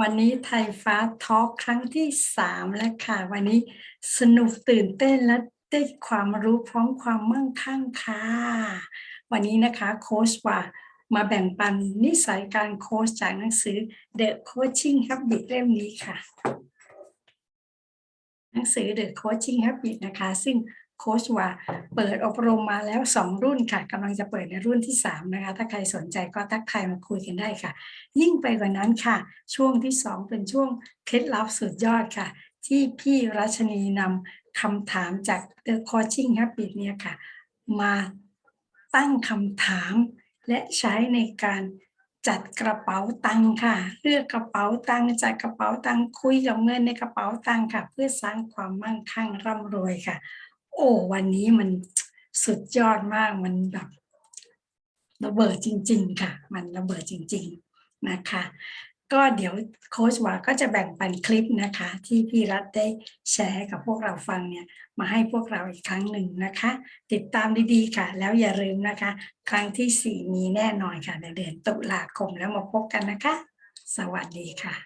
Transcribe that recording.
วันนี้ไทยฟ้าทอล์กครั้งที่สามแล้วค่ะ วันนี้สนุกตื่นเต้นและได้ความรู้พร้อมความมั่งคั่งค่ะ วันนี้นะคะโค้ชว่ามาแบ่งปันนิสัยการโค้ชจากหนังสือ The Coaching Habit เล่มนี้ค่ะ หนังสือ The Coaching Habit นะคะ ซึ่ง โค้ชว่าเปิดอบรมมาแล้วสองรุ่นค่ะกำลังจะเปิดในรุ่นที่สามนะคะ ถ้าใครสนใจก็ทักทายมาคุยกันได้ค่ะ ยิ่งไปกว่านั้นค่ะ ช่วงที่สองเป็นช่วงเคล็ดลับสุดยอดค่ะ ที่พี่รัชนีนำคำถามจาก The Coaching Habit เนี่ยค่ะ มาตั้งคำถามและใช้ในการจัดกระเป๋าตังค่ะ เลือกกระเป๋าตังจัดกระเป๋าตังคุยกับเงินในกระเป๋าตังค่ะ เพื่อสร้างความมั่งคั่งร่ำรวยค่ะ โอ้วันนี้มันสุดยอดมากมันแบบระเบิดจริง ๆ ค่ะ มันระเบิดจริง ๆนะคะ ก็เดี๋ยวโค้ชว่าก็จะแบ่งปันคลิปนะคะ ที่พี่รัฐได้แชร์กับพวกเราฟังเนี่ย มาให้พวกเราอีกครั้งหนึ่งนะคะ ติดตามดีๆค่ะ แล้วอย่าลืมนะคะ ครั้งที่สี่มีแน่นอนค่ะในเดือนตุลาคมแล้วมาพบกันนะคะ สวัสดีค่ะ